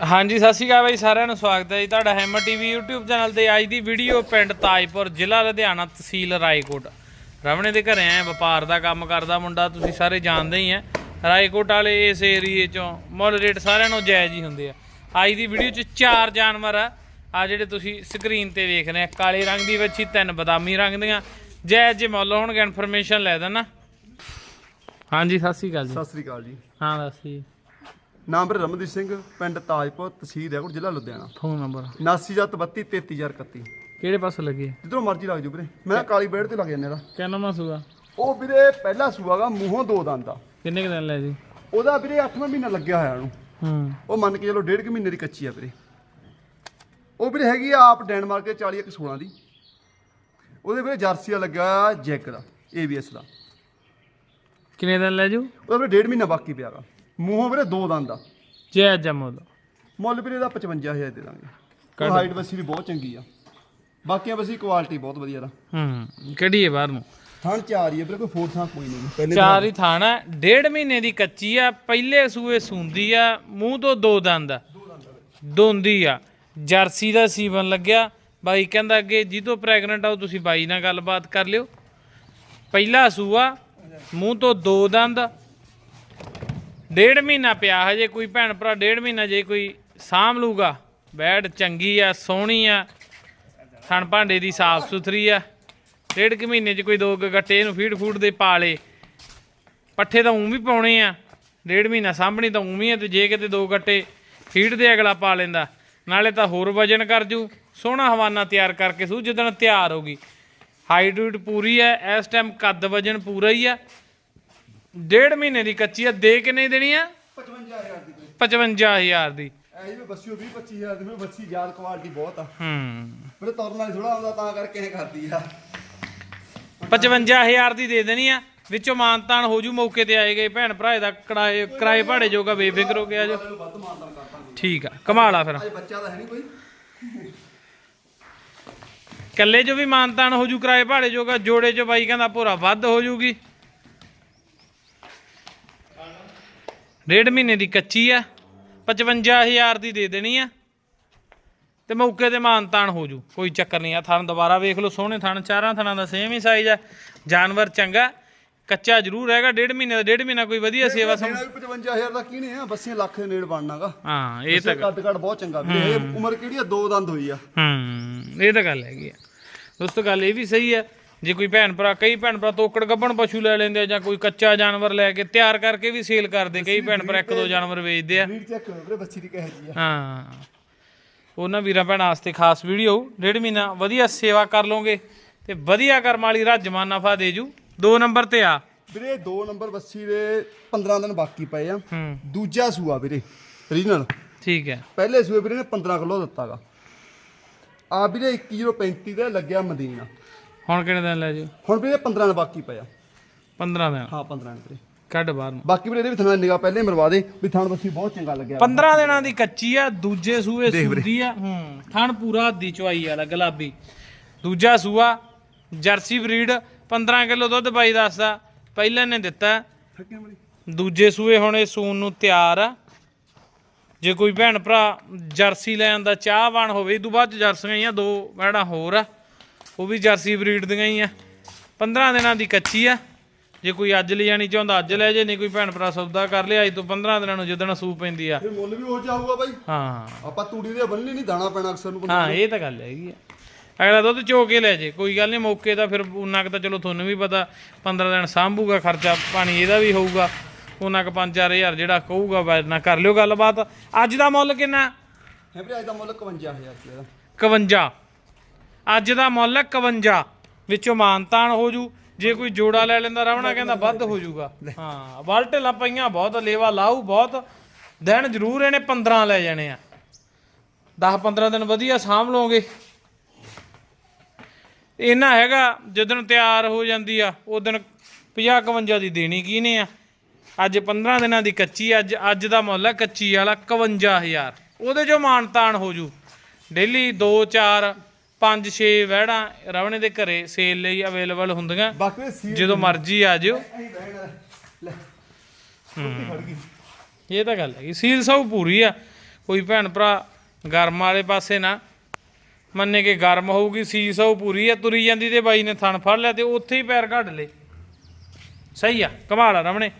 ਹਾਂਜੀ ਸਤਿ ਸ਼੍ਰੀ ਅਕਾਲ ਬਾਈ ਸਾਰਿਆਂ ਨੂੰ ਸਵਾਗਤ ਹੈ ਜੀ ਤੁਹਾਡਾ ਹੈਮਰ ਟੀਵੀ YouTube ਚੈਨਲ ਤੇ। ਅੱਜ ਦੀ ਵੀਡੀਓ ਪਿੰਡ ਤਾਜਪੁਰ ਜ਼ਿਲ੍ਹਾ ਲੁਧਿਆਣਾ ਤਹਿਸੀਲ ਰਾਏਕੋਟ। ਰਵਣੇ ਦੇ ਘਰੇ ਆਏ ਵਪਾਰ ਦਾ ਕੰਮ ਕਰਦਾ ਮੁੰਡਾ ਤੁਸੀਂ ਸਾਰੇ ਜਾਣਦੇ ਹੀ ਆ ਰਾਏਕੋਟ ਵਾਲੇ ਇਸ ਏਰੀਏ ਚੋਂ ਮੁੱਲ ਰੇਟ ਸਾਰਿਆਂ ਨੂੰ ਜਾਇਜ਼ ਹੀ ਹੁੰਦੇ ਆ। ਅੱਜ ਦੀ ਵੀਡੀਓ 'ਚ ਚਾਰ ਜਾਨਵਰ ਆ। ਆ ਜਿਹੜੇ ਤੁਸੀਂ ਸਕਰੀਨ ਤੇ ਵੇਖ ਰਹੇ ਆ ਕਾਲੇ ਰੰਗ ਦੀ ਵੱਛੀ ਤਿੰਨ ਬਦਾਮੀ ਰੰਗ ਦੀਆਂ। ਜਾਇਜ਼ ਜੇ ਮੁੱਲ ਹੋਣਗੇ ਇਨਫੋਰਮੇਸ਼ਨ ਲੈ ਦੇਣਾ ਹਾਂਜੀ ਸਤਿ ਸ਼੍ਰੀ ਅਕਾਲ ਜੀ। ਸਤਿ ਸ੍ਰੀ ਅਕਾਲ ਜੀ। ਹਾਂ ਦੱਸੀ ਨਾਮ ਮੇਰਾ ਰਮਨਦੀਪ ਸਿੰਘ ਪਿੰਡ ਤਾਜਪੁਰ ਤਹਿਸੀਲ ਰੈਕੋਟ ਜ਼ਿਲ੍ਹਾ ਲੁਧਿਆਣਾ। Phone number. 7932 33031 ਕਿਹੜੇ ਪਾਸੇ ਲੱਗੇ ਜਿੱਧਰੋਂ ਮਰਜ਼ੀ ਲੱਗ ਜੂ ਵੀਰੇ। ਮੈਂ ਕਾਲੀ ਬੇੜ ਤੇ ਲੱਗ ਜਾਂਦੇ ਦਾ ਕਿੰਨਾ ਸੂਆ? ਉਹ ਵੀਰੇ ਪਹਿਲਾ ਸੂਆਗਾ ਮੂੰਹੋਂ ਦੋ ਦੰਦ ਦਾ ਕਿੰਨੇ ਕੁ ਦਿਨ ਲੈ ਜੀ? ਉਹਦਾ ਵੀਰੇ 8ਵਾਂ ਮਹੀਨਾ ਲੱਗਿਆ ਹੋਇਆ ਉਹਨੂੰ। ਹੂੰ। ਉਹ ਮੰਨ ਕੇ ਚਲੋ ਡੇਢ ਕੁ ਮਹੀਨੇ ਦੀ ਕੱਚੀ ਆ ਵੀਰੇ। ਉਹ ਵੀਰੇ ਹੈਗੀ ਆ ਆਪ ਡੈਨਮਾਰਕ ਦੇ 40 ਇੱਕ 16 ਦੀ। ਉਹਦੇ ਵੀਰੇ ਜਰਸੀ ਦਾ ਲੱਗਾ ਹੋਇਆ ਜੈਕ ਦਾ ABS ਦਾ। ਕਿੰਨੇ ਦਿਨ ਲੈ ਜੂ? ਉਹਦਾ ਵੀਰੇ ਡੇਢ ਮਹੀਨਾ ਬਾਕੀ ਪਿਆਗਾ ਮੂੰਹੋਂ ਵੀਰੇ ਦੋ ਦੰਦ ਦਾ ਜੈ ਜਮੋਲ ਮੁੱਲ। ਵੀਰੇ ਦਾ 55000 ਦੇ ਦਾਂਗੇ। ਹਾਈਟ ਬੱਸੀ ਵੀ ਬਹੁਤ ਚੰਗੀ ਆ। ਬਾਕੀਆਂ ਬੱਸੀ ਕੁਆਲਿਟੀ ਬਹੁਤ ਵਧੀਆ ਦਾ ਹੂੰ ਕਿਹੜੀ ਹੈ ਬਾਹਰ ਨੂੰ। ਥਣ ਚਾਰ ਹੀ ਆ ਵੀਰੇ ਕੋਈ ਫੋਰ ਥਾਂ ਕੋਈ ਨਹੀਂ। ਪਹਿਲੇ ਚਾਰ ਹੀ ਥਾਣਾ ਡੇਢ ਮਹੀਨੇ ਦੀ ਕੱਚੀ ਆ ਪਹਿਲੇ ਸੂਏ ਸੁੰਦੀ ਆ ਮੂੰਹ ਤੋਂ ਦੋ ਦੰਦ ਆ। ਦੋਂਦੀ ਆ। ਜਰਸੀ ਦਾ ਸੀਵਨ ਲੱਗਿਆ ਬਾਈ ਕਹਿੰਦਾ ਅੱਗੇ ਜਿਹਤੋਂ ਪ੍ਰੈਗਨੈਂਟ ਆ ਉਹ ਤੁਸੀਂ ਬਾਈ ਨਾਲ ਗੱਲਬਾਤ ਕਰ ਲਿਓ। ਪਹਿਲਾ ਸੂਆ ਮੂੰਹ ਤੋਂ ਦੋ ਦੰਦ ਡੇਢ ਮਹੀਨਾ ਪਿਆ ਹਜੇ ਕੋਈ ਭੈਣ ਭਰਾ, ਡੇਢ ਮਹੀਨਾ ਜੇ ਕੋਈ ਸਾਂਭ ਲੂਗਾ ਬੈਡ ਚੰਗੀ ਆ, ਸੋਹਣੀ ਆ, ਥਣ ਭਾਂਡੇ ਦੀ ਸਾਫ਼ ਸੁਥਰੀ ਆ। ਡੇਢ ਕੁ ਮਹੀਨੇ 'ਚ ਕੋਈ ਦੋ ਕੁ ਗੱਟੇ ਇਹਨੂੰ ਫੀਡ ਫੂਡ ਦੇ ਪਾ ਲੇ। ਪੱਠੇ ਤਾਂ ਉਂ ਵੀ ਪਾਉਣੇ ਆ। ਡੇਢ ਮਹੀਨਾ ਸਾਂਭਣੀ ਤਾਂ ਉਂ ਵੀ ਆ ਤੇ ਜੇ ਕਿਤੇ ਦੋ ਗੱਟੇ ਫੀਡ ਦੇ ਅਗਲਾ ਪਾ ਲੈਂਦਾ। ਨਾਲੇ ਤਾਂ ਹੋਰ ਵਜਨ ਕਰ ਜੂ। ਸੋਹਣਾ ਹਵਾਨਾ ਤਿਆਰ ਕਰਕੇ ਸੂ ਜਦੋਂ ਤਿਆਰ ਹੋਗੀ ਹਾਈਟ ਹੂਟ ਪੂਰੀ ਐ ਇਸ ਟਾਈਮ ਕੱਦ ਵਜਨ ਪੂਰਾ ਹੀ ਆ। ਡੇਢ ਮਹੀਨੇ ਦੀ ਕੱਚੀ ਆ ਦੇ ਕਿੰਨੇ ਦੀ ਦੇਣੀ ਆ? 55000 ਦੀ 55000 ਦੀ। ਐ ਜੀ ਬੱਸੀਓ 20 25000 ਦੀ ਬੱਸੀ ਯਾਦ ਕੁਆਲਿਟੀ ਬਹੁਤ ਆ। ਹੂੰ। ਵੀਰੇ ਤੁਰਨ ਵਾਲੀ ਥੋੜਾ ਆਉਂਦਾ ਤਾਂ ਕਰਕੇ ਇਹ ਕਰਦੀ ਆ। 55000 ਦੀ ਦੇ ਦੇਣੀ ਆ ਵਿੱਚੋਂ ਮਾਨਤਾਨ ਹੋ ਜੂ ਮੌਕੇ ਤੇ ਆਏ ਗਏ ਭੈਣ ਭਰਾ ਦਾ ਕਿਰਾਏ ਕਿਰਾਏ ਭਾੜੇ ਜੋਗਾ ਬੇਫਿਕਰ ਹੋ ਗਿਆ ਜੋ। ਵੱਧ ਠੀਕ ਆ ਕਮਾਲ ਆ ਫਿਰ। ਅਜੇ ਬੱਚਾ ਤਾਂ ਹੈ ਨਹੀਂ ਕੋਈ। ਕੱਲੇ ਜੋ ਵੀ ਮਾਨਤਾਨ ਹੋ ਜੂ ਕਿਰਾਏ ਭਾੜੇ ਜੋਗਾ ਜੋੜੇ ਚ ਬਾਈ ਕਹਿੰਦਾ ਭੋਰਾ ਵੱਧ ਹੋ ਜੂਗੀ। ਡੇਢ ਮਹੀਨੇ ਦੀ ਕੱਚੀ ਆ 55000 ਦੀ ਦੇ ਦੇਣੀ ਆ। ਤੇ ਮੌਕੇ ਤੇ ਮਾਨਤਾਨ ਹੋ ਜੂ ਕੋਈ ਚੱਕਰ ਨਹੀਂ ਆ ਥਣ ਦੁਬਾਰਾ ਵੇਖ ਲਓ ਸੋਹਣੇ ਥਣ ਚਾਰਾਂ ਥਣਾਂ ਦਾ ਸੇਮ ਹੀ ਸਾਈਜ਼ ਆ। ਜਾਨਵਰ ਚੰਗਾ ਕੱਚਾ ਜ਼ਰੂਰ ਹੈਗਾ ਡੇਢ ਮਹੀਨੇ ਦਾ ਡੇਢ ਮਹੀਨਾ ਕੋਈ ਵਧੀਆ ਸੇਵਾ ਸਮ ਦੇਣਾ ਵੀ 55000 ਦਾ ਕੀ ਨਹੀਂ ਆ ਬੱਸੀਆਂ ਲੱਖ ਦੇ ਨੇੜ ਬਣਨਾਗਾ ਹਾਂ ਇਹ ਤਾਂ ਕੱਦ ਕੱਦ ਬਹੁਤ ਚੰਗਾ। ਵੀਰੇ ਇਹ ਉਮਰ ਕਿਹੜੀ ਆ? ਦੋ ਦੰਦ ਹੋਈ ਆ। ਹੂੰ ਇਹ ਤਾਂ ਗੱਲ ਹੈਗੀ ਆ। ਦੋਸਤੋ ਗੱਲ ਇਹ ਵੀ ਸਹੀ ਹੈ ਜੇ ਕੋਈ ਭੈਣ ਭਰਾ ਕਈ ਭੈਣ ਭਰਾ ਤੋਕੜ ਗੱਭਣ ਪਸ਼ੂ ਲੈ ਲੈਂਦੇ ਆ ਜਾਂ ਕੋਈ ਕੱਚਾ ਜਾਨਵਰ ਲੈ ਕੇ ਤਿਆਰ ਕਰਕੇ ਵੀ ਸੇਲ ਕਰਦੇ। ਕਈ ਭੈਣ ਭਰਾ ਇੱਕ ਦੋ ਜਾਨਵਰ ਵੇਚਦੇ ਆ। ਵੀਰ ਚੈੱਕ ਕਰੋ ਵੀਰੇ ਬੱਸੀ ਦੀ ਕਹੇ ਜੀ ਆ। ਹਾਂ। ਉਹਨਾਂ ਵੀਰਾਂ ਭੈਣਾਂ ਵਾਸਤੇ ਖਾਸ ਵੀਡੀਓ ਡੇਢ ਮਹੀਨਾ ਵਧੀਆ ਸੇਵਾ ਕਰ ਲੋਗੇ ਤੇ ਵਧੀਆ ਕਰਮ ਵਾਲੀ ਰੱਜਮਾਨ ਨਫਾ ਦੇ ਜੂ। ਦੋ ਨੰਬਰ ਤੇ ਆ। ਵੀਰੇ ਦੋ ਨੰਬਰ ਬੱਸੀ ਦੇ 15 ਦਿਨ ਬਾਕੀ ਪਏ ਆ। ਹੂੰ। ਦੂਜਾ ਸੂਆ ਵੀਰੇ ਰੀਜਨਲ। ਠੀਕ ਹੈ। ਪਹਿਲੇ ਸੂਏ ਵੀਰੇ ਨੇ 15 ਕਿਲੋ ਦਿੱਤਾਗਾ ਆ ਵੀਰੇ 2135 ਦਾ ਲੱਗਿਆ ਮਦੀਨਾ। ਹੁਣ ਕਿੰਨੇ ਦਿਨ ਲੈ ਜੂ ਹੁਣ ਵੀਰੇ 15 ਦਿਨ ਬਾਕੀ ਪਏ ਆ। 15 ਦਿਨ। ਹਾਂ 15 ਦਿਨ ਵੀਰੇ। ਕੱਢ ਬਾਹਰ ਨੂੰ। ਬਾਕੀ ਵੀਰੇ ਇਹਦੇ ਵੀ ਥਾਂ ਨਿਗਾਹ ਪਹਿਲੇ ਮਰਵਾ ਦੇ ਵੀ ਥਾਣ ਬੱਸੀ ਬਹੁਤ ਚੰਗਾ ਲੱਗਿਆ। 15 ਦਿਨਾਂ ਦੀ ਕੱਚੀ ਆ ਦੂਜੇ ਸੂਏ ਸੂਦੀ ਆ ਹੂੰ ਥਣ ਪੂਰਾ ਹੱਦੀ ਚਵਾਈ ਵਾਲਾ ਗੁਲਾਬੀ। ਦੂਜਾ ਸੂਆ ਜਰਸੀ ਬਰੀਡ 15 ਕਿਲੋ ਦੁੱਧ ਬਾਈ ਦੱਸਦਾ ਪਹਿਲਾਂ ਨੇ ਦਿੱਤਾ। ਦੂਜੇ ਸੂਏ ਹੁਣ ਇਹ ਸੂਣ ਨੂੰ ਤਿਆਰ ਆ। ਜੇ ਕੋਈ ਭੈਣ ਭਰਾ ਜਰਸੀ ਲੈਣ ਦਾ ਚਾਹਵਾਨ ਹੋਵੇ ਇਹ ਤੋਂ ਬਾਅਦ 'ਚ ਜਰਸੀਆਂ ਹੀ ਆ ਦੋ ਵੜਾ ਹੋਰ ਆ। ਉਹ ਵੀ ਜਰਸੀ ਬਰੀਡ ਦੀਆਂ ਹੀ ਆ। 15 ਦਿਨਾਂ ਦੀ ਕੱਚੀ ਆ। ਜੇ ਕੋਈ ਅੱਜ ਲੈ ਜਾਣੀ ਚਾਹੁੰਦਾ ਅੱਜ ਲੈ ਜੇ ਨਹੀਂ ਕੋਈ ਭੈਣ ਭਰਾ ਸੌਦਾ ਕਰ ਲਿਆ ਅੱਜ ਤੋਂ 15 ਦਿਨਾਂ ਨੂੰ ਜਦੋਂ ਸੂ ਪੈਂਦੀ ਆ। ਫਿਰ ਮੁੱਲ ਵੀ ਹੋ ਜਾਊਗਾ ਬਾਈ। ਹਾਂ। ਆਪਾਂ ਤੂੜੀ ਦੇ ਬੰਨਣੀ ਨਹੀਂ ਦਾਣਾ ਪੈਣਾ ਅਕਸਰ ਨੂੰ ਹਾਂ ਇਹ ਤਾਂ ਗੱਲ ਹੈਗੀ ਆ। ਅਗਲਾ ਦੁੱਧ ਚੋ ਕੇ ਲੈ ਜੇ ਕੋਈ ਗੱਲ ਨਹੀਂ ਮੌਕੇ ਤਾਂ ਫਿਰ ਉਨਾ ਕੁ ਤਾਂ ਚਲੋ ਤੁਹਾਨੂੰ ਵੀ ਪਤਾ 15 ਦਿਨ ਸਾਂਭੂਗਾ ਖਰਚਾ ਪਾਣੀ ਇਹਦਾ ਵੀ ਹੋਊਗਾ। ਉਨਾ ਕੁ 5-4000 ਜਿਹੜਾ ਕਹੂਗਾ ਬਾਅਦ ਨਾ ਕਰ ਲਿਓ ਗੱਲਬਾਤ। ਅੱਜ ਦਾ ਮੁੱਲ ਕਿੰਨਾ? ਹੈ ਵੀਰੇ ਅੱਜ ਦਾ ਮੁੱਲ 51000 ਰੁਪਏ ਦਾ। 51 ਅੱਜ ਦਾ ਮੁੱਲ ਹੈ 51 ਵਿੱਚੋਂ ਮਾਨਤਾਨ ਹੋ ਜੂ। ਜੇ ਕੋਈ ਜੋੜਾ ਲੈ ਲੈਂਦਾ ਰਾਵਣਾ ਕਹਿੰਦਾ ਵੱਧ ਹੋ ਜੂਗਾ। ਹਾਂ ਵਲਟ ਪਈਆਂ ਬਹੁਤ ਲੇਵਾ ਲਾਊ ਬਹੁਤ। ਦਿਨ ਜ਼ਰੂਰ ਇਹਨੇ 15 ਲੈ ਜਾਣੇ ਆ। 10 15 ਦਿਨ ਵਧੀਆ ਸਾਂਭ ਲਓਗੇ। ਇਹਨਾਂ ਹੈਗਾ ਜਦੋਂ ਤਿਆਰ ਹੋ ਜਾਂਦੀ ਆ ਉਹ ਦਿਨ 50 51 ਦੀ ਦੇਣੀ ਕਿਹਨੇ ਆ? ਅੱਜ 15 ਦਿਨਾਂ ਦੀ ਕੱਚੀ ਅੱਜ ਅੱਜ ਦਾ ਮੁੱਲ ਹੈ ਕੱਚੀ ਵਾਲਾ 51000 ਉਹਦੇ ਚੋਂ ਮਾਨਤਾਨ ਹੋ ਜੂ। ਡੇਲੀ 2 4 5 6 ਵਹਿੜਾਂ ਰਵਣੇ ਦੇ ਘਰੇ ਸੇਲ ਲਈ ਅਵੇਲੇਬਲ ਹੁੰਦੀਆਂ। ਬਾਕੀ ਜਦੋਂ ਮਰਜ਼ੀ ਆ ਜਿਓ। ਇਹ ਤਾਂ ਗੱਲ ਹੈਗੀ। ਸੀਲ ਸਭ ਪੂਰੀ ਆ। ਕੋਈ ਭੈਣ ਭਰਾ ਗਰਮ ਵਾਲੇ ਪਾਸੇ ਨਾ। ਮੰਨੇ ਕਿ ਗਰਮ ਹੋਊਗੀ ਸੀਸ ਉਹ ਪੂਰੀ ਆ। ਤੁਰੀ ਜਾਂਦੀ ਤੇ ਬਾਈ ਨੇ ਥਣ ਫੜ ਲਿਆ ਤੇ ਉੱਥੇ ਹੀ ਪੈਰ ਕੱਢ ਲੇ ਸਹੀ ਆ ਕਮਾਲ ਆ ਰਮਣੇ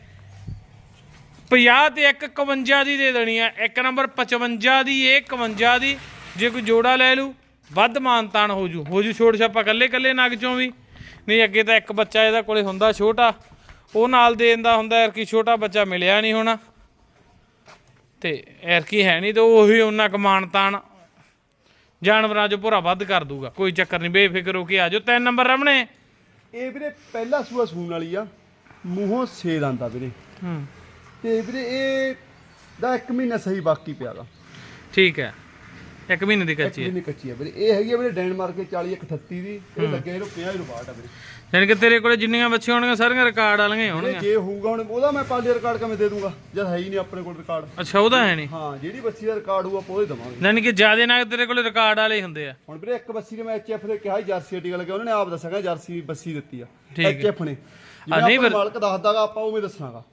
50 ਤੇ ਇੱਕ 51 ਦੀ ਦੇ ਦੇਣੀ ਆ। ਇੱਕ ਨੰਬਰ 55 ਦੀ ਇਹ 51 ਦੀ। ਜੇ ਕੋਈ ਜੋੜਾ ਲੈ ਲੂ ਵੱਧ ਮਾਨਤਾਨ ਹੋ ਜੂ। ਹੋ ਜੂ ਛੋੜ ਛਾਪਾ ਕੱਲੇ ਕੱਲੇ ਨਗ ਚੋਂ ਵੀ। ਨਹੀਂ ਅੱਗੇ ਤਾਂ ਇੱਕ ਬੱਚਾ ਇਹਦਾ ਕੋਲੇ ਹੁੰਦਾ ਛੋਟਾ। ਉਹ ਨਾਲ ਦੇ ਦਿੰਦਾ ਹੁੰਦਾ ਯਾਰ ਕੀ ਛੋਟਾ ਬੱਚਾ ਮਿਲਿਆ ਨਹੀਂ ਹੋਣਾ। ਤੇ ਕੀ ਹੈ ਨਹੀਂ ਤੇ ਉਹੀ ਉਹਨਾਂ ਕਮਾਨਤਾਨ ਜਾਨਵਰਾਂ 'ਚ ਭੁਰਾ ਵੱਧ ਕਰ ਦੂਗਾ। ਕੋਈ ਚੱਕਰ ਨਹੀਂ ਬੇਫਿਕਰ ਹੋ ਕੇ ਆ ਜਾਓ। ਤਿੰਨ ਨੰਬਰ ਰਮਣੇ। ਇਹ ਵੀਰੇ ਪਹਿਲਾ ਸੂਆ ਸੂਣ ਵਾਲੀ ਆ। ਮੂੰਹੋਂ ਛੇ ਆਂਦਾ ਵੀਰੇ। ਹੂੰ। ਤੇ ਵੀਰੇ ਇਹ ਦਾ ਇੱਕ ਮਹੀਨਾ ਸਹੀ ਬਾਕੀ ਪਿਆਗਾ ਠੀਕ ਹੈ। ਇੱਕ ਮਹੀਨੇ ਦੀ ਕੱਚੀ ਹੈ। ਮਹੀਨੇ ਕੱਚੀ ਵੀਰੇ। ਇਹ ਹੈਗੀ ਆ ਵੀਰੇ ਡੈਨਮਾਰਕ ਦੇ 40 38 ਦੀ। ਇਹ ਲੱਗੇ ਇਹਨੂੰ 50 ਰੁਪਏ ਆ ਵੀਰੇ। ਯਾਨੀ ਕਿ ਤੇਰੇ ਕੋਲੇ ਜਿੰਨੀਆਂ ਬੱਚੀਆਂ ਹੋਣਗੀਆਂ ਸਾਰੀਆਂ ਰਿਕਾਰਡ ਵਾਲੀਆਂ ਹੀ ਹੋਣਗੀਆਂ। ਜੇ ਹੋਊਗਾ ਹੁਣ ਉਹਦਾ ਮੈਂ ਪਾਲੀ ਰਿਕਾਰਡ ਕਿਵੇਂ ਦੇ ਦੂੰਗਾ? ਜਦ ਹੈ ਹੀ ਨਹੀਂ ਆਪਣੇ ਕੋਲ ਰਿਕਾਰਡ ਅੱਛਾ ਉਹਦਾ ਹੈ ਨਹੀਂ। ਹਾਂ ਜਿਹੜੀ ਬੱਚੀ ਦਾ ਰਿਕਾਰਡ ਹੋਊ ਆਪਾਂ ਉਹਦੇ ਦਵਾਂਗੇ। ਯਾਨੀ ਕਿ ਜਿਆਦੇ ਨਾਲ ਤੇਰੇ ਕੋਲੇ ਰਿਕਾਰਡ ਵਾਲੇ ਹੀ ਹੁੰਦੇ ਆ। ਹੁਣ ਵੀਰੇ ਇੱਕ ਬੱਸੀ ਨੇ ਮੈਂ ਐਚਐਫ ਦੇ ਕਿਹਾ ਸੀ ਜਰਸੀ ਹੱਟੀ ਲੱਗਿਆ ਉਹਨਾਂ ਨੇ ਆਪ ਦੱਸਿਆ ਜਰਸੀ ਬੱਸੀ ਦਿੱਤੀ ਆ। ਠੀਕ ਹੈ। ਐਚਐਫ ਨੇ। ਆ, ਨਹੀਂ ਜਿਵੇਂ ਫਿਰ- ਮਾਲਕ ਦੱਸਦਾਗਾ ਆਪਾਂ ਉਵੇਂ ਦੱਸਾਂਗਾ।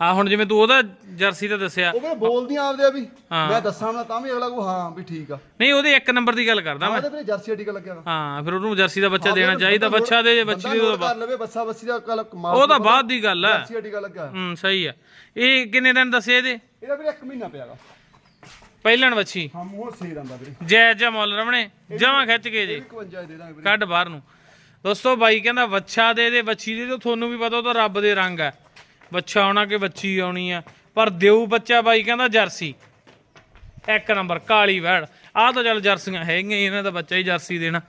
ਆ ਹੁਣ ਜਿਵੇਂ ਤੂੰ ਉਹਦਾ ਜਰਸੀ ਦਾ ਦੱਸਿਆ। ਉਹ ਵੀ ਬੋਲਦੀਆਂ ਆਪਦੇ ਆ ਵੀ ਹਾਂ। ਮੈਂ ਦੱਸਾਂ ਨਾ ਤਾਂ ਵੀ ਅਗਲਾ ਕੋ ਹਾਂ ਵੀ ਠੀਕ ਆ। ਨਹੀਂ ਉਹਦੇ ਇੱਕ ਨੰਬਰ ਦੀ ਗੱਲ ਕਰਦਾ ਮੈਂ। ਉਹਦੇ ਵੀਰੇ ਜਰਸੀ ਹੱਟੀ ਲੱਗਿਆ ਵਾ ਹਾਂ ਫਿਰ ਉਹਨੂੰ ਜਰਸੀ ਦਾ ਬੱਚਾ ਦੇਣਾ ਚਾਹੀਦਾ ਬੱਚਾ ਦੇ ਜੇ ਬੱਚੀ ਦੀ ਉਹਦਾ ਕਰ ਲਵੇ ਬੱਸਾ ਬੱਸੀ ਦਾ ਕੱਲ ਕਮਾਲ ਉਹ ਤਾਂ ਬਾਅਦ ਦੀ ਗੱਲ ਹੈ ਜਰਸੀ ਹੱਟੀ ਲੱਗਿਆ ਹੂੰ ਸਹੀ ਆ। ਇਹ ਕਿੰਨੇ ਦਿਨ ਦੱਸੇ ਇਹਦੇ? ਇਹਦਾ ਵੀਰੇ ਇੱਕ ਮਹੀਨਾ ਪਿਆਗਾ ਪਹਿਲਣ ਵੱਛੀ। ਹਾਂ ਮੂੰਹ ਸੇ ਦੰਦਾ ਵੀਰੇ। ਜੈ ਜੈ ਮੁੱਲ ਰਮਣੇ ਜਮਾਂ ਖਿੱਚ ਕੇ ਜੇ। 51 ਦੇ ਦਾਂਗੇ ਵੀਰੇ। ਕੱਢ ਬਾਹਰ ਨੂੰ। ਦੋਸਤੋ ਬਾਈ ਕਹਿੰਦਾ ਵੱਛਾ ਦੇ ਦੇ ਵੱਛੀ ਦੇ ਤੇ ਤੁਹਾਨੂੰ ਵੀ ਪਤਾ ਉਹ ਤਾਂ ਰੱਬ ਦੇ ਰੰਗ ਹੈ ਵੱਛਾ ਆਉਣਾ ਕਿ ਵੱਛੀ ਆਉਣੀ ਆ। ਪਰ ਦਿਉ ਬੱਚਾ ਬਾਈ ਕਹਿੰਦਾ ਜਰਸੀ। ਇੱਕ ਨੰਬਰ, ਕਾਲੀ ਵੈੜ ਆਹ ਤਾਂ ਚੱਲ ਜਰਸੀਆਂ ਹੈਗੀਆਂ, ਇਹਨਾਂ ਦਾ ਬੱਚਾ ਹੀ ਜਰਸੀ ਦੇਣਾ।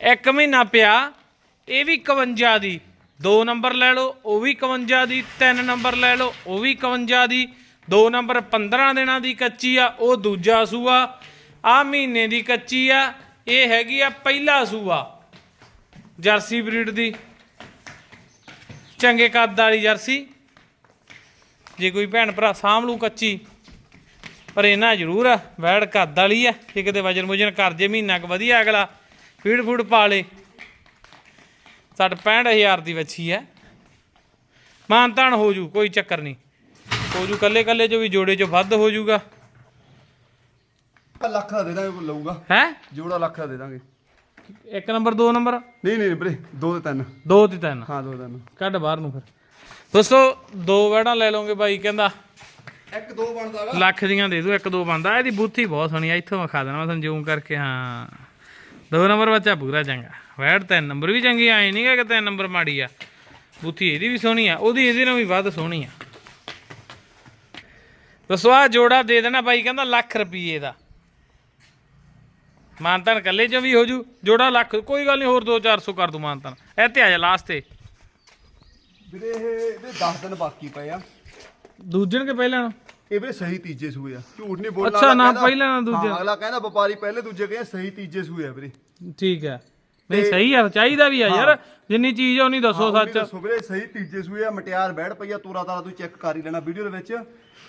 ਇੱਕ ਮਹੀਨਾ ਪਿਆ, ਇਹ ਵੀ 51 ਦੀ। ਦੋ ਨੰਬਰ ਲੈ ਲਓ, ਉਹ ਵੀ 51 ਦੀ। ਤਿੰਨ ਨੰਬਰ ਲੈ ਲਓ, ਉਹ ਵੀ 51 ਦੀ। ਦੋ ਨੰਬਰ 15 ਦਿਨਾਂ ਦੀ ਕੱਚੀ ਆ, ਉਹ ਦੂਜਾ ਸੂਆ। ਆ ਮਹੀਨੇ ਦੀ ਕੱਚੀ ਆ, ਇਹ ਹੈਗੀ ਆ ਪਹਿਲਾ ਸੂਆ। ਜਰਸੀ ਬਰੀਡ ਦੀ। ਚੰਗੇ ਕੱਦ ਵਾਲੀ ਜਰਸੀ। ਜੇ ਕੋਈ ਭੈਣ ਭਰਾ ਸਾਂਭ ਲੂ ਕੱਚੀ ਪਰ ਇਹਨਾਂ ਜ਼ਰੂਰ ਆ ਵੈੜ ਕੱਦ ਵਾਲੀ ਆ ਜੇ ਕਿਤੇ ਵਜਨ ਮੁਜਨ ਕਰ ਜੇ ਮਹੀਨਾ ਕੁ ਵਧੀਆ ਅਗਲਾ ਫੀਡ ਫੂਡ ਪਾ ਲੇ। 60 65000 ਦੀ ਵੱਛੀ ਆ। ਮਾਨਤਾਨ ਹੋ ਜੂ ਕੋਈ ਚੱਕਰ ਨਹੀਂ। ਹੋ ਜੂ ਕੱਲੇ ਕੱਲੇ ਚ ਵੀ ਜੋੜੇ ਚ ਵੱਧ ਹੋ ਜੂਗਾ। ਲੱਖ ਦਾ ਦੇ ਦਾਂਗੇ ਲਊਗਾ। ਹੈ? ਜੋੜਾ ਲੱਖ ਦਾ ਦੇ ਦਾਂਗੇ। ਇੱਕ ਨੰਬਰ ਦੋ ਨੰਬਰ? ਨਹੀਂ ਨਹੀਂ ਵੀਰੇ ਦੋ ਤੇ ਤਿੰਨ। ਦੋ ਤੇ ਤਿੰਨ। ਹਾਂ ਦੋ ਤੇ ਤਿੰਨ। ਕੱਢ ਬਾਹਰ ਨੂੰ ਫਿਰ। ਦੋਸਤੋ ਦੋ ਵੈੜਾਂ ਲੈ ਲਓਗੇ ਬਾਈ ਕਹਿੰਦਾ। ਇੱਕ ਦੋ ਬਣਦਾਗਾ ਲੱਖ ਦੀਆਂ ਦੇ ਦੂ ਇੱਕ ਦੋ ਬੰਦਾ ਇਹਦੀ ਬੂਥੀ ਬਹੁਤ ਸੋਹਣੀ ਆ ਇੱਥੋਂ ਵਿਖਾ ਦੇਣਾ ਮੈਂ ਤੁਹਾਨੂੰ ਜ਼ੂਮ ਕਰਕੇ ਹਾਂ। ਦੋ ਨੰਬਰ ਬੱਚਾ ਪੂਰਾ ਚੰਗਾ। ਵੈੜ ਤਿੰਨ ਨੰਬਰ ਵੀ ਚੰਗੀ ਆਏ ਨਹੀਂ ਕਿ ਤਿੰਨ ਨੰਬਰ ਮਾੜੀ ਆ। ਬੂਥੀ ਇਹਦੀ ਵੀ ਸੋਹਣੀ ਆ ਉਹਦੀ ਇਹਦੇ ਨਾਲ ਵੀ ਵੱਧ ਸੋਹਣੀ ਆ। ਦੋਸਤੋ ਆ ਜੋੜਾ ਦੇ ਦੇਣਾ ਬਾਈ ਕਹਿੰਦਾ ਲੱਖ ਰੁਪਏ ਦਾ। ਮਾਨਤਨ ਕੱਲੇ ਚ ਵੀ ਹੋ ਜੂ ਜੋੜਾ ਲੱਖ ਕੋਈ ਗੱਲ ਨਹੀਂ ਹੋਰ 2-400 ਕਰ ਦੂ ਮਾਨਤਨ। ਇਹ ਤੇ ਆ ਜਾ ਲਾਸਟ ਤੇ। ਵੀਰੇ ਇਹ ਇਹਦੇ 10 ਦਿਨ ਬਾਕੀ ਪਏ ਆ। ਦੂਜਣ ਕੇ ਪਹਿਲਾਂ ਇਹ ਵੀਰੇ ਸਹੀ ਤੀਜੇ ਸੂਏ ਆ। ਝੂਠ ਨਹੀਂ ਬੋਲਣਾ ਅੱਛਾ, ਅਗਲਾ ਨਾ ਕਹਿੰਦਾ- ਪਹਿਲਾਂ ਨਾ ਦੂਜੇ। ਹਾਂ, ਅਗਲਾ ਕਹਿੰਦਾ ਵਪਾਰੀ ਪਹਿਲੇ ਦੂਜੇ ਕਹਿੰਦੇ ਸਹੀ ਤੀਜੇ ਸੂਏ ਆ ਵੀਰੇ। ਠੀਕ ਹੈ ਨਹੀਂ ਸਹੀ ਆ ਚਾਹੀਦਾ ਵੀ ਆ ਯਾਰ। ਜਿੰਨੀ ਚੀਜ਼ ਆ ਉਨੀ ਦੱਸੋ ਹਾਂ, ਸੱਚ। ਦੱਸੋ ਵੀਰੇ ਸਹੀ ਤੀਜੇ ਸੂਏ ਆ ਮਟਿਆਰ ਬੈੜ ਪਈ ਆ ਤੋਰਾ ਤਾਰਾ ਤੂੰ ਚੈੱਕ ਕਰ ਹੀ ਲੈਣਾ ਵੀਡੀਓ ਦੇ ਵਿੱਚ।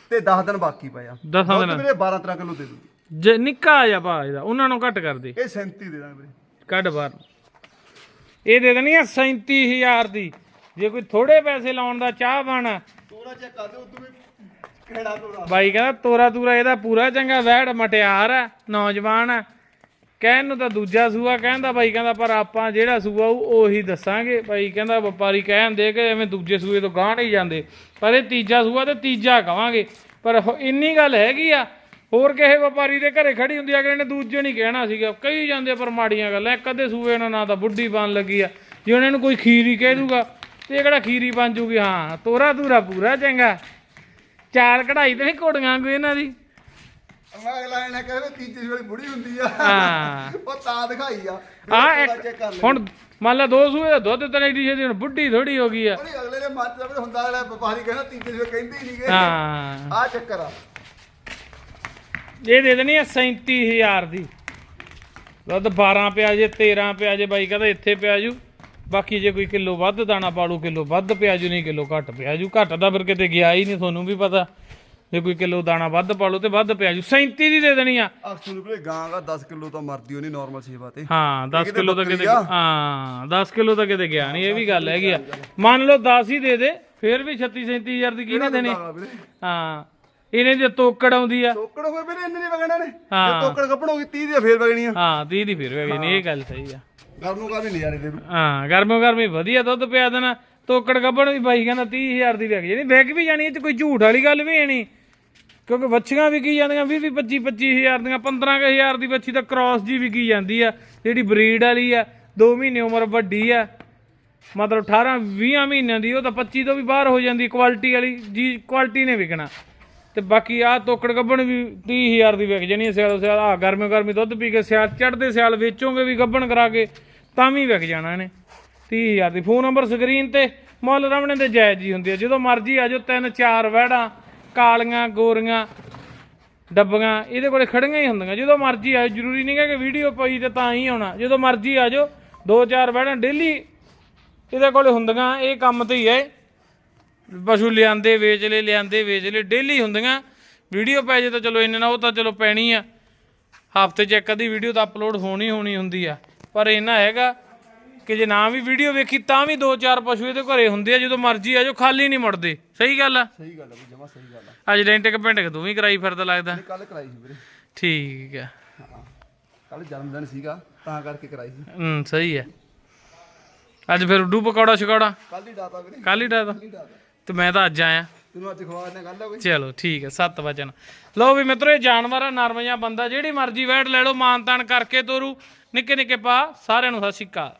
ਤੇ 10 ਦਿਨ ਬਾਕੀ ਪਏ ਆ। ਦਸਾਂ ਦੁੱਧ ਦਿਨ। ਵੀਰੇ 12 13 ਕਿਲੋ ਦੇ ਦੂੰ ਜੇ ਨਿੱਕਾ ਜਿਹਾ ਭਾ ਇਹਦਾ ਉਹਨਾਂ ਨੂੰ ਘੱਟ ਕਰ ਦੇ। ਇਹ 37 ਦੇ ਦਾਂਗੇ ਵੀਰੇ। ਕੱਢ ਬਾਹਰ ਇਹ ਦੇ ਦੇਣੀ ਆ 37000 ਦੀ। ਜੇ ਕੋਈ ਥੋੜੇ ਪੈਸੇ ਲਾਉਣ ਦਾ ਚਾਹ ਬਣ। ਤੋਰਾ ਚੈੱਕ ਕਰ ਦੇ ਉਦੋਂ ਵੀ ਕਿਹੜਾ ਤੋਰਾ। ਬਾਈ ਕਹਿੰਦਾ ਤੋਰਾ ਤੂਰਾ ਇਹਦਾ ਪੂਰਾ ਚੰਗਾ ਵੈੜ ਮਟਿਆਰ ਆ ਨੌਜਵਾਨ ਆ। ਕਹਿਣ ਨੂੰ ਤਾਂ ਦੂਜਾ ਸੂਆ ਕਹਿੰਦਾ ਬਾਈ ਕਹਿੰਦਾ ਪਰ ਆਪਾਂ ਜਿਹੜਾ ਸੂਆ ਉਹ ਉਹੀ ਦੱਸਾਂਗੇ। ਬਾਈ ਕਹਿੰਦਾ ਵਪਾਰੀ ਕਹਿਣ ਦੇ ਕਿ ਐਵੇਂ ਦੂਜੇ ਸੂਏ ਤੋਂ ਗਾਂਹ ਨਹੀਂ ਜਾਂਦੇ। ਪਰ ਇਹ ਤੀਜਾ ਸੂਆ ਤੇ ਤੀਜਾ ਕਵਾਂਗੇ। ਪਰ ਹੋ- ਇੰਨੀ ਗੱਲ ਹੈਗੀ ਆ ਹੋਰ ਕਿਸੇ ਵਪਾਰੀ ਦੇ ਘਰੇ ਖੜੀ ਹੁੰਦੀ ਆ ਅਗਲੇ ਨੇ ਦੂਜੇ ਨਹੀਂ ਕਹਿਣਾ ਸੀਗਾ। ਕਈ ਜਾਂਦੇ ਪਰ ਮਾੜੀਆਂ ਗੱਲਾਂ ਇੱਕ ਅੱਧੇ ਸੂਏ ਨਾਲ ਨਾ ਤਾਂ ਬੁੱਢੀ ਬਣ ਲੱਗੀ ਆ। ਜੇ ਉਹਨਾਂ ਨੂੰ ਕੋਈ ਖੀਰੀ ਕਹਿ ਦੂਗਾ ਤੇ ਕਿਹੜਾ ਖੀਰੀ ਬਣ ਜੂਗੀ? ਹਾਂ ਤੋਰਾ ਤੂਰਾ ਪੂਰਾ ਚੰਗਾ। ਚਾਰ ਕਢਾਈ ਤੇ ਨਹੀਂ ਘੋੜੀਆਂ ਕੋਈ ਇਹਨਾਂ ਦੀ। ਅਗਲਾ ਇਹਨਾਂ ਕਹਿੰਦਾ ਤੀਜੇ ਸੂਏ ਵਾਲੀ ਬੁੜੀ ਹੁੰਦੀ ਆ। ਹਾਂ। ਉਹ ਤਾਂ ਦਿਖਾਈ ਆ। ਆ ਚੈੱਕ ਇੱਕ ਕਰ ਲੈ। ਹੁਣ ਮੰਨ ਲਾ ਦੋ ਸੂਏ ਦਾ ਦੁੱਧ ਤਾਂ ਨਹੀਂ ਛੇਦੀ ਹੁਣ ਬੁੱਢੀ ਥੋੜੀ ਹੋ ਗਈ ਆ। ਅਗਲੇ ਦਾ ਵੀ ਹੁੰਦਾ ਅਗਲਾ ਵਪਾਰੀ ਕਹਿੰਦਾ ਤੀਜੇ ਸੂਏ ਕਹਿੰਦੇ ਹੀ ਨਹੀਂਗੇ ਹਾਂ। ਆ ਚੱਕਰ ਆ। ਇਹ ਦੇ ਦੇਣੀ ਆ 37000 ਦੀ। ਦੁੱਧ 12 ਪਿਆ ਜੇ 13 ਪਿਆ ਜੇ ਬਾਈ ਕਹਿੰਦਾ ਇੱਥੇ ਪਿਆ ਜੂ। ਬਾਕੀ ਜੇ ਕੋਈ ਕਿਲੋ ਵੱਧ ਦਾਣਾ ਪਾਲੂ ਕਿਲੋ ਵੱਧ ਪਿਆ ਜੂ ਨਹੀਂ ਕਿਲੋ ਘੱਟ ਪਿਆ ਜੂ। ਘੱਟ ਦਾ ਫਿਰ ਕਿਤੇ ਗਿਆ ਹੀ ਨਹੀਂ ਤੁਹਾਨੂੰ ਵੀ ਪਤਾ। ਜੇ ਕੋਈ ਕਿਲੋ ਦਾਣਾ ਵੱਧ ਪਾਲੂ ਤੇ ਵੱਧ ਪਿਆ ਜੂ। 37 ਦੀ ਦੇ ਦੇਣੀ ਆ। ਨੂੰ ਵੀਰੇ ਗਾਂ ਦਾ 10 ਕਿਲੋ ਤਾਂ ਮਰਦੀ ਹੋਣੀ ਨਾਰਮਲ ਸੇਵਾ ਤੇ। ਹਾਂ 10 ਕਿਤੇ ਕਿਲੋ ਤਾਂ ਕਿਤੇ। ਹਾਂ 10 ਕਿਲੋ ਤਾਂ ਕਿਤੇ ਗਿਆ ਨਹੀਂ ਇਹ ਵੀ ਗੱਲ ਹੈਗੀ ਆ। ਮੰਨ ਲਓ 10 ਹੀ ਦੇ ਦੇ ਫਿਰ ਵੀ 36 37000 ਦੀ ਕਿਹਨੇ ਦੇਣੀ? ਹਾਂ। ਇਹਨੇ ਜੇ ਤੋਕੜ ਆਉਂਦੀ ਆ। ਤੋਕੜ ਹੋਏ ਵੀਰੇ ਇੰਨੇ ਨਹੀਂ ਵਗਣਾ ਨੇ? ਹਾਂ। ਜੇ ਤੋਕੜ ਕੱਪਣ ਹੋ ਗਈ 30 ਦੀ ਫੇਰ ਵਗਣੀ ਆ ਹਾਂ 30 ਦੀ ਫਿਰ ਵੇਗੀ ਨਹੀਂ ਇਹ ਗੱਲ ਸਹੀ ਆ। ਗਰਮ ਨੂੰ ਕਾਹਦੇ ਨਜ਼ਾਰੇ ਦੇ ਹਾਂ ਗਰਮੋ ਗਰਮੀ ਵਧੀਆ ਦੁੱਧ ਪਿਆ ਦੇਣਾ। ਤੋਕੜ ਗੱਬਣ ਵੀ ਬਾਈ ਕਹਿੰਦਾ 30000 ਦੀ ਵਿਕ ਜਾਣੀ। ਵਿਕ ਵੀ ਜਾਣੀ ਇਹ ਚ ਕੋਈ ਝੂਠ ਵਾਲੀ ਗੱਲ ਵੀ ਹੈ ਨਹੀਂ। ਕਿਉਂਕਿ ਵੱਛੀਆਂ ਵਿਕੀ ਜਾਂਦੀਆਂ 20 20 25 25000 ਦੀਆਂ 15000 ਦੀ ਵੱਛੀ ਤਾਂ ਕ੍ਰਾਸ ਜੀ ਵਿਕੀ ਜਾਂਦੀ ਆ। ਜਿਹੜੀ ਬਰੀਡ ਵਾਲੀ ਆ 2 ਮਹੀਨੇ ਉਮਰ ਵੱਡੀ ਆ। ਮਤਲਬ 18 20 ਮਹੀਨਿਆਂ ਦੀ ਉਹ ਤਾਂ 25 ਤੋਂ ਵੀ ਬਾਹਰ ਹੋ ਜਾਂਦੀ ਕੁਆਲਿਟੀ ਵਾਲੀ ਜੀ ਕੁਆਲਿਟੀ ਨੇ ਵਿਕਣਾ। ਤੇ ਬਾਕੀ ਆ ਤੋਕੜ ਗੱਬਣ ਵੀ 30000 ਦੀ ਵਿਕ ਜਾਣੀ ਸਿਆਲ ਸਿਆਲ। ਆ ਗਰਮੀ ਗਰਮੀ ਦੁੱਧ ਪੀ ਕੇ ਸਿਆਲ ਚੜਦੇ ਸਿਆਲ ਵੇਚੋਗੇ ਵੀ ਗੱਬਣ ਕਰਾ ਕੇ, ਤਾਂ ਵੀ ਵਿਕ ਜਾਣਾ ਇਹਨੇ। 30000 ਦੀ ਫੋਨ ਨੰਬਰ ਸਕਰੀਨ ਤੇ, ਮੁੱਲ ਰਮਣੇ ਦੇ ਜਾਇਜ਼ ਹੀ ਹੁੰਦੀ ਹੈ। ਜਦੋਂ ਮਰਜ਼ੀ ਆ ਜਾਓ, ਤਿੰਨ ਚਾਰ ਵਹਿੜਾਂ, ਕਾਲੀਆਂ, ਗੋਰੀਆਂ, ਡੱਬੀਆਂ, ਇਹਦੇ ਕੋਲੇ ਖੜੀਆਂ ਹੀ ਹੁੰਦੀਆਂ। ਜਦੋਂ ਮਰਜ਼ੀ ਆਓ ਜ਼ਰੂਰੀ ਨਹੀਂ ਹੈ ਕਿ ਵੀਡੀਓ ਪਈ ਤੇ ਤਾਂ ਹੀ ਆਉਣਾ। ਜਦੋਂ ਮਰਜ਼ੀ ਆ ਜਾਓ, ਦੋ ਚਾਰ ਵਹਿੜਾਂ ਡੇਲੀ ਇਹਦੇ ਕੋਲੇ ਹੁੰਦੀਆਂ, ਇਹ ਕੰਮ ਤੇ ਹੀ ਹੈ। ਪਸ਼ੂ ਲਿਆਂਦੇ ਵੇਚ ਲੈ ਲਿਆਂਦੇ ਵੇਚ ਲੈ ਡੇਲੀ ਹੁੰਦੀਆਂ। ਵੀਡੀਓ ਪੈ ਜੇ ਤਾਂ ਚਲੋ ਇੰਨੇ ਨਾ ਉਹ ਤਾਂ ਚਲੋ ਪੈਣੀ ਆ। ਹਫ਼ਤੇ 'ਚ ਇੱਕ ਅੱਧੀ ਵੀਡੀਓ ਤਾਂ ਅਪਲੋਡ ਹੋਣੀ ਹੋਣੀ ਹੁੰਦੀ ਆ। ਪਰ ਇਹਨਾਂ ਹੈਗਾ ਕਿ ਜੇ ਨਾ ਵੀ ਵੀਡੀਓ ਵੇਖੀ ਤਾਂ ਵੀ ਦੋ ਚਾਰ ਪਸ਼ੂ ਇਹਦੇ ਘਰੇ ਹੁੰਦੇ ਆ ਜਦੋਂ ਮਰਜ਼ੀ ਆ ਜਾਓ ਖਾਲੀ ਨਹੀਂ ਮੁੜਦੇ। ਸਹੀ ਗੱਲ ਆ? ਸਹੀ ਗੱਲ ਆ ਜਮਾ ਸਹੀ ਗੱਲ ਆ। ਅੱਜ ਡੈਂਟਿਕ ਪਿੰਡਕ ਤੂੰ ਵੀ ਕਰਾਈ ਫਿਰਦਾ ਲੱਗਦਾ। ਕੱਲ ਕਰਾਈ ਸੀ ਵੀਰੇ। ਠੀਕ ਆ। ਕੱਲ ਜਨਮ ਦਿਨ ਸੀਗਾ ਤਾਂ ਕਰਕੇ ਕਰਾਈ ਸੀ। ਹੂੰ ਸਹੀ ਆ। ਅੱਜ ਫਿਰ ਉੱਡੂ ਪਕੌੜਾ ਸ਼ਕੌੜਾ ਕੱਲ ਹੀ ਡਾਤਾ ਵੀਰੇ। ਕੱਲ ਹੀ ਡਾਤਾ। ਤੇ ਮੈਂ ਤਾਂ ਅੱਜ ਆਇਆ। ਤੈਨੂੰ ਅੱਜ ਖਵਾ ਨੇ ਗੱਲ ਆ ਕੋਈ? ਚਲੋ ਠੀਕ ਹੈ ਸੱਤ ਵਚਨ। ਲਓ ਵੀ ਮਿੱਤਰੋ ਇਹ ਜਾਨਵਰ ਆ ਨਰਮ ਬੰਦਾ। ਜਿਹੜੀ ਮਰਜ਼ੀ ਵੈਟ ਲੈ ਲਓ ਮਾਨ ਤਾਨ ਕਰਕੇ ਤੋਰੂ। ਨਿੱਕੇ ਨਿੱਕੇ ਪਾ ਸਾਰਿਆਂ ਨੂੰ ਸਤਿ ਸ਼੍ਰੀ ਅਕਾਲ।